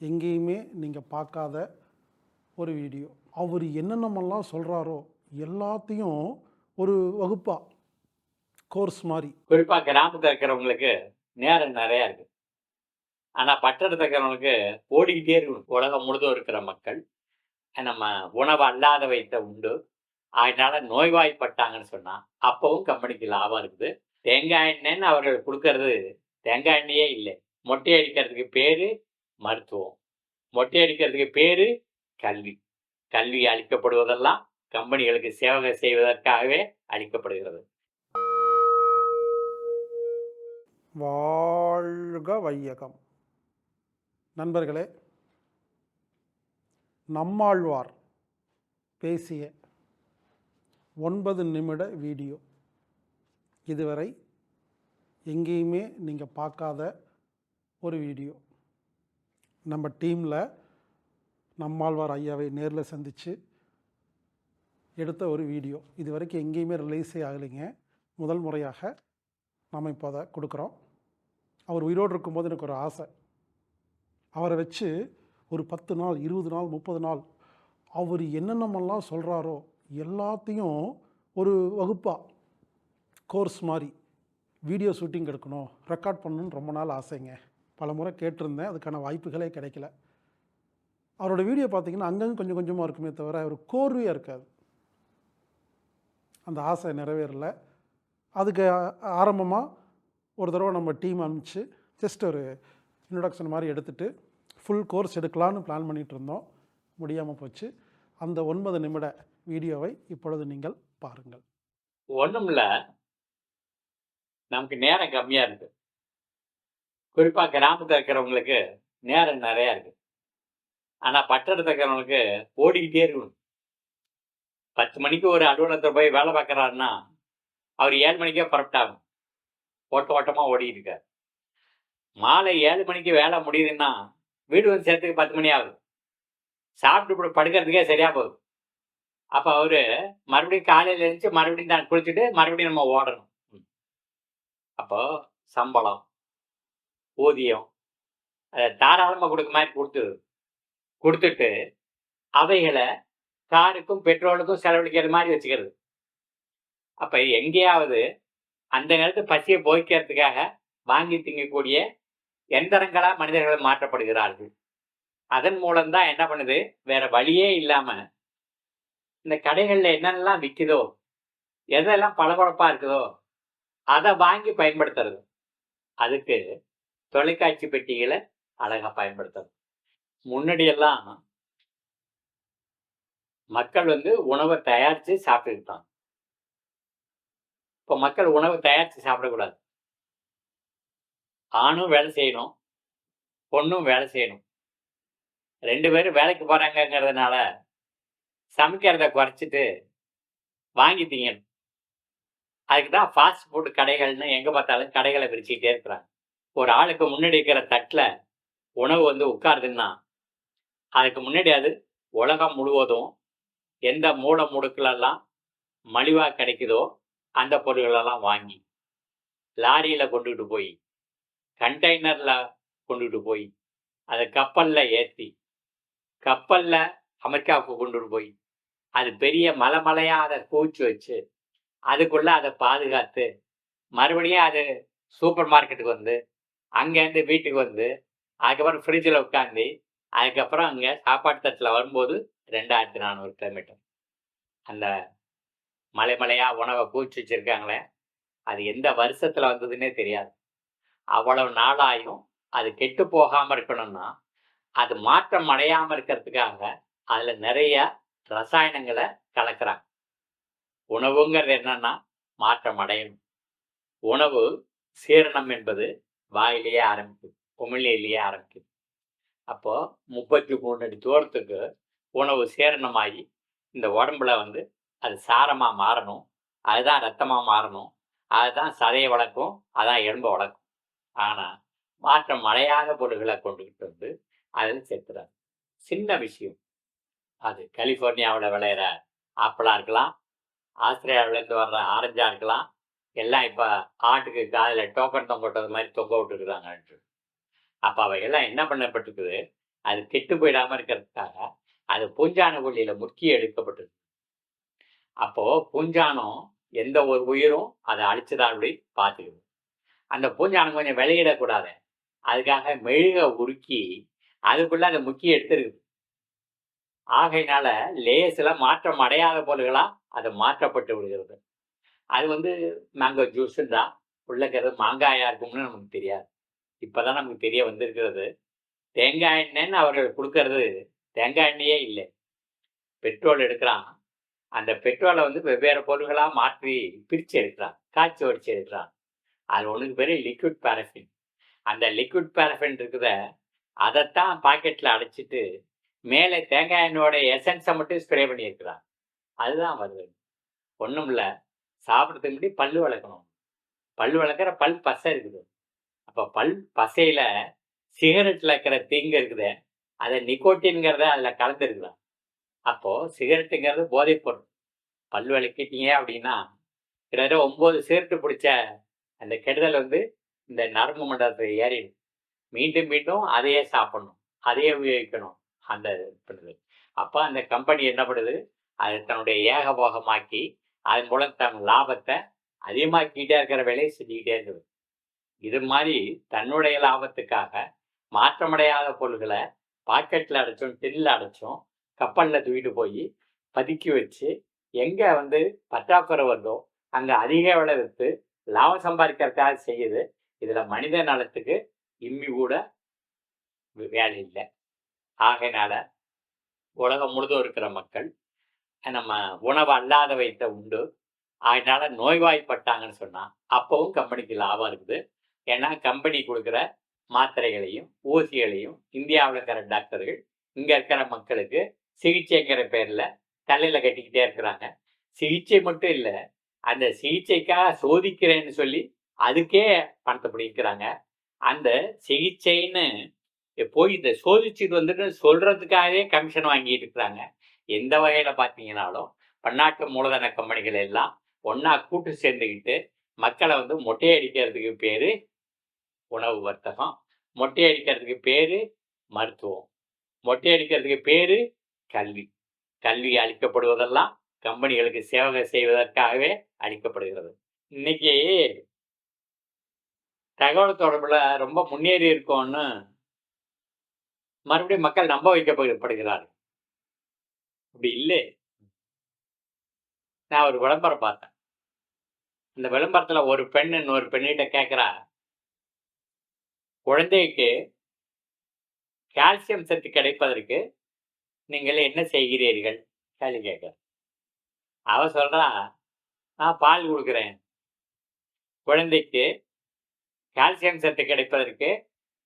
எங்கேயுமே நீங்கள் பார்க்காத ஒரு வீடியோ. அவர் என்னென்னமெல்லாம் சொல்கிறாரோ எல்லாத்தையும் ஒரு வகுப்பாக கோர்ஸ் மாதிரி. குறிப்பாக கிராமத்தில் இருக்கிறவங்களுக்கு நேரம் நிறையா இருக்கு. ஆனால் பட்டணத்தில் இருக்கிறவங்களுக்கு ஓடிக்கிட்டே இருக்கும் உலகம் முழுதும் இருக்கிற மக்கள் நம்ம உணவு அல்லாத வைத்த உண்டு. அதனால நோய்வாய்ப்பட்டாங்கன்னு சொன்னால் அப்பவும் கம்பெனிக்கு லாபம் இருக்குது. தேங்காய் எண்ணெய்ன்னு அவர்கள் கொடுக்கறது தேங்காய் எண்ணெயே இல்லை. மொட்டை அடிக்கிறதுக்கு பேர் மருத்துவம். மொட்டை அடிக்கிறதுக்கு பேர் கல்வி. கல்வி அளிக்கப்படுவதெல்லாம் கம்பெனிகளுக்கு சேவை செய்வதற்காகவே அளிக்கப்படுகிறது. வாழ்க வையகம். நண்பர்களே நம்மாழ்வார் பேசிய ஒன்பது நிமிட வீடியோ. இதுவரை எங்கேயுமே நீங்கள் பார்க்காத ஒரு வீடியோ. நம்ம டீமில் நம்மாழ்வார் ஐயாவை நேரில் சந்தித்து எடுத்த ஒரு வீடியோ. இது வரைக்கும் எங்கேயுமே ரிலீஸே ஆகலைங்க. முதல் முறையாக நாம் இப்போ அதை கொடுக்குறோம். அவர் உயிரோடு இருக்கும்போது எனக்கு ஒரு ஆசை. அவரை வச்சு ஒரு பத்து நாள் இருபது நாள் முப்பது நாள் அவர் என்னென்னமெல்லாம் சொல்கிறாரோ எல்லாத்தையும் ஒரு வகுப்பாக கோர்ஸ் மாதிரி வீடியோ ஷூட்டிங் எடுக்கணும் ரெக்கார்ட் பண்ணணும்னு ரொம்ப நாள் ஆசைங்க. பல முறை கேட்டிருந்தேன். அதுக்கான வாய்ப்புகளே கிடைக்கல. அவரோட வீடியோ பார்த்தீங்கன்னா அங்கங்கே கொஞ்சம் கொஞ்சமாக இருக்குமே தவிர ஒரு கோர்வையாக இருக்காது. அந்த ஆசை நிறைவேறல. அதுக்கு ஆரம்பமாக ஒரு தடவை நம்ம டீம் அனுப்பிச்சு ஜஸ்ட் ஒரு இன்ட்ரடக்ஷன் மாதிரி எடுத்துகிட்டு ஃபுல் கோர்ஸ் எடுக்கலான்னு பிளான் பண்ணிகிட்டு இருந்தோம். முடியாமல் போச்சு. அந்த ஒன்பது நிமிட வீடியோவை இப்பொழுது நீங்கள் பாருங்கள். ஒன்றும் இல்லை நமக்கு நேரம் கம்மியாக இருக்குது குறிப்பாக கிராமத்தில் இருக்கிறவங்களுக்கு நேரம் நிறையா இருக்கு. ஆனால் பட்டணத்தில் இருக்கிறவங்களுக்கு ஓடிக்கிட்டே இருக்கணும். பத்து மணிக்கு ஒரு அலுவலகத்தில் போய் வேலை பார்க்கறாருன்னா அவர் ஏழு மணிக்கே புறப்பட்டாகும் ஓட்ட ஓட்டமாக ஓடிக்கிட்டு இருக்கார். மாலை ஏழு மணிக்கு வேலை முடியுதுன்னா வீடு வந்து சேர்த்துக்கு பத்து மணி ஆகுது. சாப்பிட்டு இப்படி படுக்கிறதுக்கே சரியாக போகுது. அப்போ அவர் மறுபடியும் காலையில் எழுந்துச்சு மறுபடியும் தான் குளிச்சுட்டு மறுபடியும் நம்ம ஓடணும். ம். அப்போ சம்பளம் ஊதியம் அதை தாராளமாக கொடுக்க மாதிரி கொடுத்து கொடுத்துட்டு அவைகளை காருக்கும் பெட்ரோலுக்கும் செலவழிக்கிற மாதிரி வச்சுக்கிறது. அப்போ எங்கேயாவது அந்த நேரத்து பசியை போய்க்கிறதுக்காக வாங்கி திங்கக்கூடிய எந்திரங்களாக மனிதர்கள் மாற்றப்படுகிறார்கள். அதன் மூலம்தான் என்ன பண்ணுது? வேற வழியே இல்லாமல் இந்த கடைகளில் என்னென்னலாம் விற்குதோ எதெல்லாம் பளபளப்பாக இருக்குதோ அதை வாங்கி பயன்படுத்துறது. அதுக்கு தொலைக்காட்சி பெட்டிகளை அழகா பயன்படுத்தணும். முன்னாடியெல்லாம் மக்கள் வந்து உணவை தயாரித்து சாப்பிட்டுக்கிட்டாங்க. இப்போ மக்கள் உணவை தயாரித்து சாப்பிடக்கூடாது. ஆணும் வேலை செய்யணும் பொண்ணும் வேலை செய்யணும். ரெண்டு பேரும் வேலைக்கு போறாங்கங்கிறதுனால சமைக்கிறத குறைச்சிட்டு வாங்கி திங்கணும். அதுக்கு தான் ஃபாஸ்ட் ஃபுட் கடைகள்னு எங்கே பார்த்தாலும் கடைகளை பிரிச்சுக்கிட்டே இருக்கிறாங்க. ஒரு ஆளுக்கு முன்னாடி இருக்கிற தட்டில் உணவு வந்து உட்காருதுன்னா அதுக்கு முன்னாடி அது உலகம் முழுவதும் எந்த மூல முடுக்குலெல்லாம் மலிவாக கிடைக்குதோ அந்த பொருள்களெல்லாம் வாங்கி லாரியில் கொண்டுகிட்டு போய் கண்டெய்னரில் கொண்டுகிட்டு போய் அதை கப்பலில் ஏற்றி கப்பலில் அமெரிக்காவுக்கு கொண்டுட்டு போய் அது பெரிய மலை மலையாக அதை கூச்சி வச்சு அதுக்குள்ளே அதை பாதுகாத்து மறுபடியும் அது சூப்பர் மார்க்கெட்டுக்கு வந்து அங்கேருந்து வீட்டுக்கு வந்து அதுக்கப்புறம் ஃப்ரிட்ஜில் உட்காந்து அதுக்கப்புறம் அங்கே சாப்பாட்டு தட்டில் வரும்போது ரெண்டாயிரத்தி நானூறு கிலோமீட்டர் அந்த மலை மலையாக உணவை பூச்சி வச்சுருக்காங்களே அது எந்த வருஷத்தில் வந்ததுன்னே தெரியாது. அவ்வளவு நாளாயும் அது கெட்டு போகாமல் இருக்கணும்னா அது மாற்றம் அடையாமல் இருக்கிறதுக்காக அதில் நிறைய ரசாயனங்களை கலக்கிறாங்க. உணவுங்கிறது என்னன்னா மாற்றம் அடையணும். உணவு சீரணம் என்பது வாயிலேயே ஆரம்பிக்குது உமிழ்நீர்லேயே ஆரம்பிக்குது அப்போ முப்பத்தி மூணு அடி தூரத்துக்கு உணவு சேரணமாகி இந்த உடம்புல வந்து அது சாரமாக மாறணும் அதுதான் ரத்தமாக மாறணும் அதுதான் சதையை வளர்க்கும் அதான் எலும்பை வளர்க்கும். ஆனால் மாற்றம் மழையாத பொருள்களை கொண்டுகிட்டு வந்து அதில் சேர்த்துறாரு. சின்ன விஷயம். அது கலிஃபோர்னியாவில் விளையிற ஆப்பிளாக இருக்கலாம் ஆஸ்திரேலியாவிலேருந்து வர்ற ஆரஞ்சாக இருக்கலாம் எல்லாம் இப்போ ஆட்டுக்கு காதில் டோக்கன் தொங்க விட்டது மாதிரி தொங்க விட்டுருக்குறாங்கன்ட்டு அப்போ அவைகள்லாம் என்ன பண்ணப்பட்டிருக்குது? அது கெட்டு போயிடாமல் இருக்கிறதுக்காக அது பூஞ்சான கொல்லியில முக்கி எடுக்கப்பட்டிருக்கு அப்போது பூஞ்சானம் எந்த ஒரு உயிரும் அதை அழிச்சதாபடி பார்த்துக்குது. அந்த பூஞ்சானம் கொஞ்சம் விளையிடக்கூடாது அதுக்காக மெழுக உருக்கி அதுக்குள்ளே அதை முக்கி எடுத்துருக்குது. ஆகையினால லேசில் மாற்றம் அடையாத பொருள்களாக அது மாற்றப்பட்டு விடுகிறது. அது வந்து மேங்கோ ஜூஸுன்றா உள்ளக்கிறது மாங்காயாக இருக்கும்னு நமக்கு தெரியாது. இப்போ தான் நமக்கு தெரிய வந்திருக்கிறது. தேங்காய் எண்ணெய்ன்னு அவர்கள் கொடுக்கறது தேங்காய் எண்ணெயே இல்லை. பெட்ரோல் எடுக்கிறான். அந்த பெட்ரோலை வந்து வெவ்வேறு பொருள்களாக மாற்றி பிரித்து எடுக்கிறான். காய்ச்சி வடிச்சு எடுக்கிறான். அது ஒன்றுக்கு பேர் லிக்விட் பேரஃபின் அந்த லிக்விட் பேரஃபின் இருக்குத அதைத்தான் பாக்கெட்டில் அடைச்சிட்டு மேலே தேங்காய் எண்ணெயோட எசன்ஸை மட்டும் ஸ்ப்ரே பண்ணியிருக்கிறான். அதுதான் வருது. ஒன்றும் இல்லை. சாப்பிட்றதுக்கு முன்னாடி பல் வளர்க்கணும். பல் வளர்க்குற பல் பசை இருக்குது. அப்போ பல் பசையில் சிகரெட்டில் இருக்கிற தீங்கு இருக்குது. அதை நிக்கோட்டின்ங்கிறத அதில் கலந்துருக்குதான் அப்போது சிகரெட்டுங்கிறது போதைப் பொருள். பல் விளக்கிட்டீங்க அப்படின்னா கிட்டத்தட்ட ஒம்பது சிகரெட்டு பிடிச்ச அந்த கெடுதல் வந்து இந்த நரம்பு மண்டலத்தில் ஏறிடும். மீண்டும் மீண்டும் அதையே சாப்பிடணும். அதையே உபயோகிக்கணும். அந்த பண்ணுது அப்போ அந்த கம்பெனி என்ன பண்ணுது? அதை தன்னுடைய ஏகபோகமாக்கி அதன் மூலம் தன் லாபத்தை அதிகமாக்கிட்டே இருக்கிற வேலையை செஞ்சுக்கிட்டே இருந்தது இது மாதிரி தன்னுடைய லாபத்துக்காக மாற்றமடையாத பொருள்களை பாக்கெட்டில் அடைச்சும் டின்னில் அடைச்சும் கப்பலில் தூக்கிட்டு போய் பதுக்கி வச்சு எங்கே வந்து பற்றாக்குறை வருதோ அங்கே அதிக விலை விற்று லாபம் சம்பாதிக்கிறதுக்காக செய்யுது. இதில் மனித நலத்துக்கு இம்மி கூட வேலை இல்லை. ஆகையினால உலகம் முழுதும் இருக்கிற மக்கள் நம்ம உணவு அல்லாத வைத்த உண்டு. அதனால நோய்வாய்ப்பட்டாங்கன்னு சொன்னால் அப்போவும் கம்பெனிக்கு லாபம் இருக்குது. ஏன்னா கம்பெனி கொடுக்குற மாத்திரைகளையும் ஊசிகளையும் இந்தியாவில் இருக்கிற டாக்டர்கள் இங்கே இருக்கிற மக்களுக்கு சிகிச்சைங்கிற பேரில் தலையில் கட்டிக்கிட்டே இருக்கிறாங்க. சிகிச்சை மட்டும் இல்லை அந்த சிகிச்சைக்காக சோதிக்கிறேன்னு சொல்லி அதுக்கே பணத்தை பிடிக்கிறாங்க. அந்த சிகிச்சைன்னு போய் இந்த சோதிச்சுட்டு வந்துட்டு சொல்கிறதுக்காகவே கமிஷன் வாங்கிட்டு இருக்கிறாங்க. எந்த வகையில பார்த்தீங்கன்னாலும் பன்னாட்டு மூலதன கம்பெனிகள் எல்லாம் ஒன்னா கூட்டு சேர்ந்துக்கிட்டு மக்களை வந்து மொட்டையடிக்கிறதுக்கு பேரு உணவு வர்த்தகம் மொட்டையடிக்கிறதுக்கு பேரு மருத்துவம் மொட்டையடிக்கிறதுக்கு பேரு கல்வி. கல்வி அளிக்கப்படுவதெல்லாம் கம்பெனிகளுக்கு சேவை செய்வதற்காகவே அளிக்கப்படுகிறது. இன்னைக்கு தகவல் தொடர்புல ரொம்ப முன்னேறி இருக்கோம்னு மறுபடியும் மக்கள் நம்ப வைக்கப்படுகிறார்கள். அப்படி இல்லை. நான் ஒரு விளம்பரம் பார்த்தேன். அந்த விளம்பரத்துல ஒரு பெண் இன்னொரு பெண்ணிட்ட கேட்குறா குழந்தைக்கு கால்சியம் சத்து கிடைப்பதற்கு நீங்கள் என்ன செய்கிறீர்கள்? கேள்வி கேட்க அவ சொல்றா நான் பால் கொடுக்குறேன். குழந்தைக்கு கால்சியம் சத்து கிடைப்பதற்கு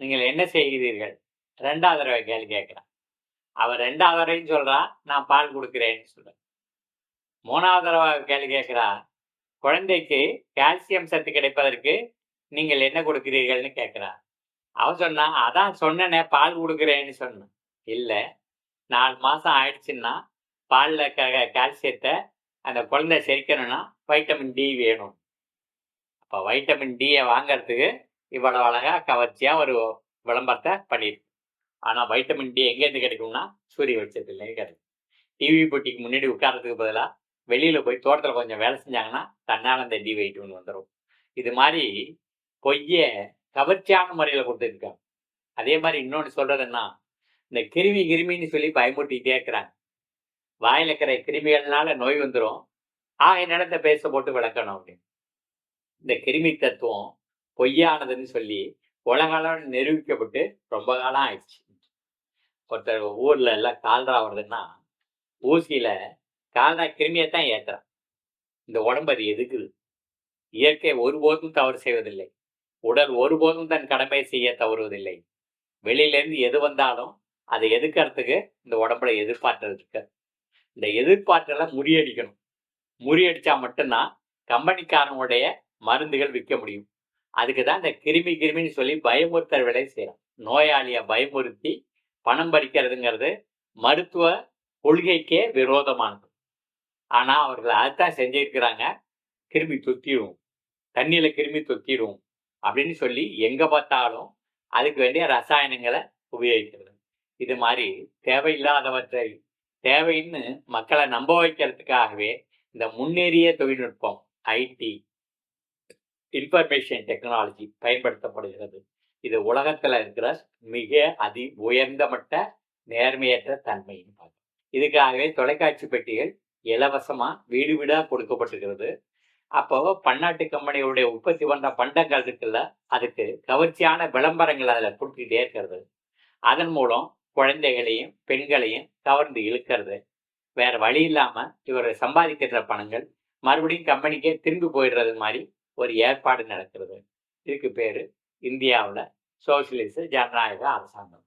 நீங்கள் என்ன செய்கிறீர்கள்? ரெண்டாவது தடவை கேள்வி கேட்குறேன் அவ ரெண்டாவது வரையும் சொல்றா நான் பால் கொடுக்குறேன்னு சொல்றேன் மூணாவது தடவை கேள்வி கேட்குறா குழந்தைக்கு கால்சியம் சத்து கிடைப்பதற்கு நீங்கள் என்ன கொடுக்கிறீர்கள்னு கேட்குறா. அவன் சொன்னா அதான் சொன்னனே பால் கொடுக்குறேன்னு சொன்னேன். இல்லை நாலு மாதம் ஆயிடுச்சுன்னா பாலில் க கால்சியத்தை அந்த குழந்தை செரிக்கணும்னா வைட்டமின் டி வேணும். அப்போ வைட்டமின் டியை வாங்குறதுக்கு இவ்வளோ அழகாக கவர்ச்சியாக ஒரு விளம்பரத்தை பண்ணியிருக்கு ஆனால் வைட்டமின் டி எங்கேருந்து கிடைக்கும்னா சூரிய வெளிச்சத்துலேருந்து கிடைக்கும். டிவி போட்டிக்கு முன்னாடி உட்கார்றதுக்கு பதிலாக வெளியில் போய் தோட்டத்தில் கொஞ்சம் வேலை செஞ்சாங்கன்னா தன்னால் அந்த டி வைட்டமின் வந்துடும் இது மாதிரி பொய்ய கவர்ச்சியான முறையில் கொடுத்துருக்காங்க. அதே மாதிரி இன்னொன்று சொல்கிறதுன்னா இந்த கிருமி கிருமின்னு சொல்லி பயமுறுத்திக்கிட்டே இருக்கிறாங்க. வாயில் இருக்கிற கிருமிகள்னால நோய் வந்துடும் ஆக நிலத்தை பேச போட்டு விளக்கணும் அப்படின்னு. இந்த கிருமி தத்துவம் பொய்யானதுன்னு சொல்லி உலகளவில் நிரூபிக்கப்பட்டு ரொம்ப காலம் ஆயிடுச்சு. ஒருத்தர் ஊர்ல எல்லாம் கால்ரா வருதுன்னா ஊசியில கால்ரா கிருமியை தான் ஏத்துறான். இந்த உடம்பு அது எதுக்குது? இயற்கை ஒருபோதும் தவறு செய்வதில்லை. உடல் ஒருபோதும் தன் கடமை செய்ய தவறுவதில்லை. வெளியிலேருந்து எது வந்தாலும் அதை எதிர்க்கிறதுக்கு இந்த உடம்புல எதிர்பார்த்தல் இருக்கு. இந்த எதிர்பார்த்தலை முறியடிக்கணும். முறியடிச்சா மட்டும்தான் கம்பெனிக்காரனுடைய மருந்துகள் விற்க முடியும். அதுக்கு தான் இந்த கிருமி கிருமின்னு சொல்லி பயமுறுத்தல் வேலை செய்யலாம் நோயாளியை பயமுறுத்தி பணம் பறிக்கிறதுங்கிறது மருத்துவ கொள்கைக்கே விரோதமானது. ஆனால் அவர்கள் அதுதான் செஞ்சிருக்கிறாங்க. கிருமி தொத்திடும் தண்ணியில் கிருமி தொத்திடும் அப்படின்னு சொல்லி எங்கே பார்த்தாலும் அதுக்கு வேண்டிய ரசாயனங்களை உபயோகிக்கிறது. இது மாதிரி தேவையில்லாதவற்றை தேவைன்னு மக்களை நம்ப வைக்கிறதுக்காகவே இந்த முன்னேறிய தொழில்நுட்பம் ஐடி இன்ஃபர்மேஷன் டெக்னாலஜி பயன்படுத்தப்படுகிறது. இது உலகத்துல இருக்கிற மிக அதி உயர்ந்த மட்ட நேர்மையற்ற தன்மைன்னு பார்க்கணும். இதுக்காகவே தொலைக்காட்சி பெட்டிகள் இலவசமா வீடு வீடா கொடுக்கப்பட்டிருக்கிறது. அப்போ பன்னாட்டு கம்பெனிகளுடைய உற்பத்தி பண்ற பண்டங்கள் இருக்குல்ல அதுக்கு கவர்ச்சியான விளம்பரங்கள் அதில் கொடுத்துக்கிட்டே இருக்கிறது. அதன் மூலம் குழந்தைகளையும் பெண்களையும் கவர்ந்து இழுக்கிறது. வேற வழி இல்லாம இவர் சம்பாதிக்கிற பணங்கள் மறுபடியும் கம்பெனிக்கே திரும்பி போயிடுறது மாதிரி ஒரு ஏற்பாடு நடக்கிறது. இதுக்கு பேரு இந்தியாவில் சோசியலிச ஜனநாயக அரசாங்கம்